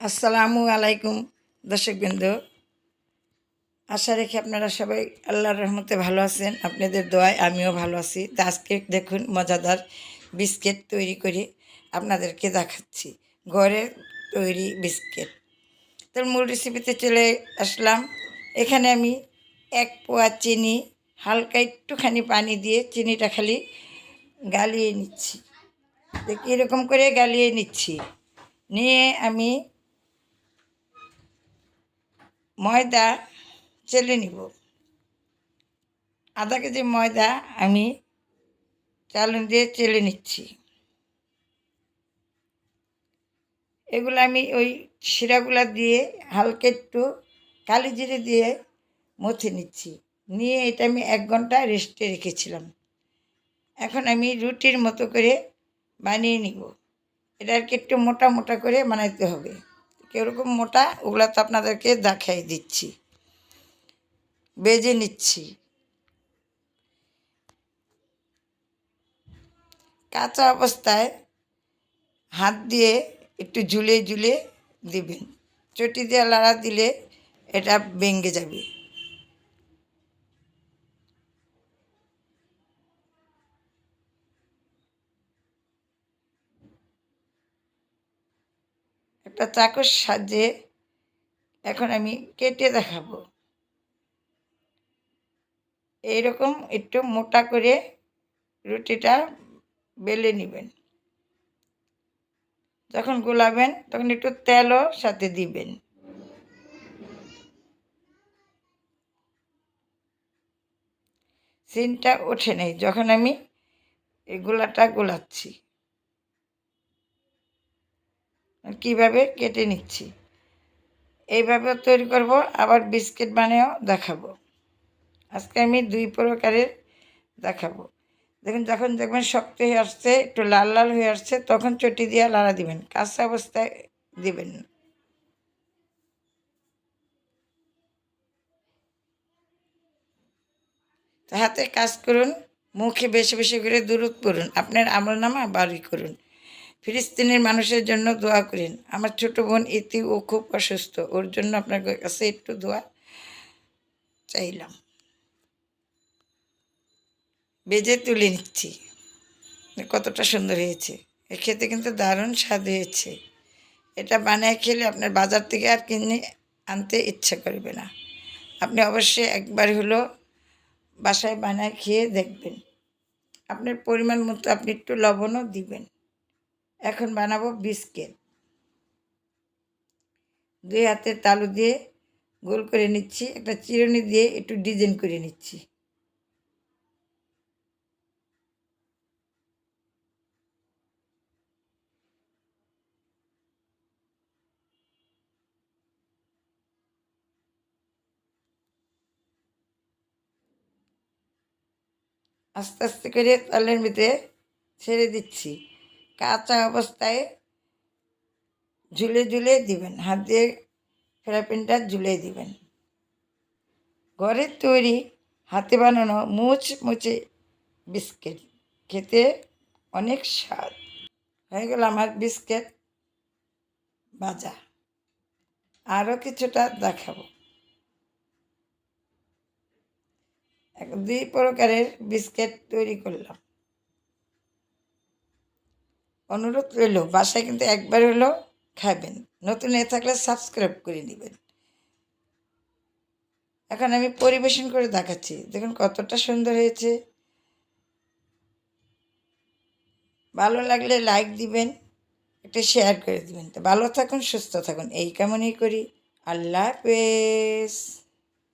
আসসালামু আলাইকুম, দর্শকবৃন্দ। আশা রেখে আপনারা সবাই আল্লাহর রহমতে ভালো আছেন, আপনাদের দোয়ায় আমিও ভালো আছি। তা আজকে দেখুন মজাদার বিস্কিট তৈরি করে আপনাদেরকে দেখাচ্ছি। ঘরে তৈরি বিস্কিট। তোর মূল রেসিপিতে চলে আসলাম। এখানে আমি এক পোয়া চিনি, হালকা একটুখানি পানি দিয়ে চিনিটা খালি গালিয়ে নিচ্ছি। দেখি এরকম করে গালিয়ে নিচ্ছি। নিয়ে আমি ময়দা চেলে নিব। আধা কেজি ময়দা আমি চালন দিয়ে চেলে নিচ্ছি। এগুলো আমি ওই শিরাগুলা দিয়ে হালকা একটু কালি জিরে দিয়ে মথে নিচ্ছি। নিয়ে এটা আমি এক ঘণ্টা রেস্টে রেখেছিলাম। এখন আমি রুটির মতো করে বানিয়ে নিব। এটা আর কি একটু মোটা মোটা করে বানাইতে হবে। কীরকম মোটা, ওগুলো তো আপনাদেরকে দেখাই দিচ্ছি। বেজে নিচ্ছি। কাঁচা অবস্থায় হাত দিয়ে একটু ঝুলে ঝুলে দিবেন। চটি দিয়ে লাড়া দিলে এটা ভেঙে যাবে। একটা চাকুর সাহায্যে এখন আমি কেটে দেখাবো। এইরকম একটু মোটা করে রুটিটা বেলে নেবেন। যখন গোলাবেন তখন একটু তেলও সাথে দিবেন। সিনটা ওঠে নেই, যখন আমি এই গোলাটা গোলাচ্ছি। কীভাবে কেটে নিচ্ছি? এইভাবে তৈরি করব, আবার বিস্কিট বানিয়েও দেখাবো। আজকে আমি দুই প্রকারের দেখাবো। দেখুন, যখন দেখবেন শক্ত হয়ে আসছে, একটু লাল লাল হয়ে আসছে, তখন চটি দিয়ে লাড়া দিবেন, কাঁচা অবস্থায় দিবেন না। হাতে কাজ করুন, মুখে বেশি বেশি করে দূরত করুন, আপনার আমল নামা বাড়ি করুন। ফিলিস্তিনের মানুষের জন্য দোয়া করেন। আমার ছোট বোন ইতি, ও খুব অসুস্থ। ওর জন্য আপনার কাছে একটু দোয়া চাইলাম। বেজে তুলে নিচ্ছি। কতটা সুন্দর হয়েছে। খেতে কিন্তু দারুণ স্বাদ হয়েছে। এটা বানায় খেলে আপনার বাজার থেকে আর কিনে আনতে ইচ্ছা করবে না। আপনি অবশ্যই একবার হলো বাসায় বানায় খেয়ে দেখবেন। আপনার পরিমাণ মতো আপনি একটু লবণও দিবেন। এখন বানাবো বিস্কিট। দুই হাতের তালু দিয়ে গোল করে নিচ্ছি, একটা চিরুনি দিয়ে একটু ডিজাইন করে নিচ্ছি। আস্তে আস্তে করে তালের ভিতরে ছেড়ে দিচ্ছি। কাঁচা অবস্থায় ঝুলে ঝুলে দিবেন, হাত দিয়ে ফ্রাইপ্যানটা ঝুলে দিবেন। ঘরের তৈরি হাতে বানানো মুচ মুচে বিস্কিট খেতে অনেক স্বাদ। হয়ে গেল আমার বিস্কিট ভাজা। আরও কিছুটা দেখাবো। এক দুই প্রকারের বিস্কিট তৈরি করলাম। অনুরোধ রইল, বাসায় কিন্তু একবার হলো খাবেন। নতুন এ থাকলে সাবস্ক্রাইব করে নেবেন। এখন আমি পরিবেশন করে দেখাচ্ছি। দেখুন কতটা সুন্দর হয়েছে। ভালো লাগলে লাইক দিবেন, একটা শেয়ার করে দিবেন। তো ভালো থাকুন, সুস্থ থাকুন। এই কামনই করি। আল্লাহ হাফেজ।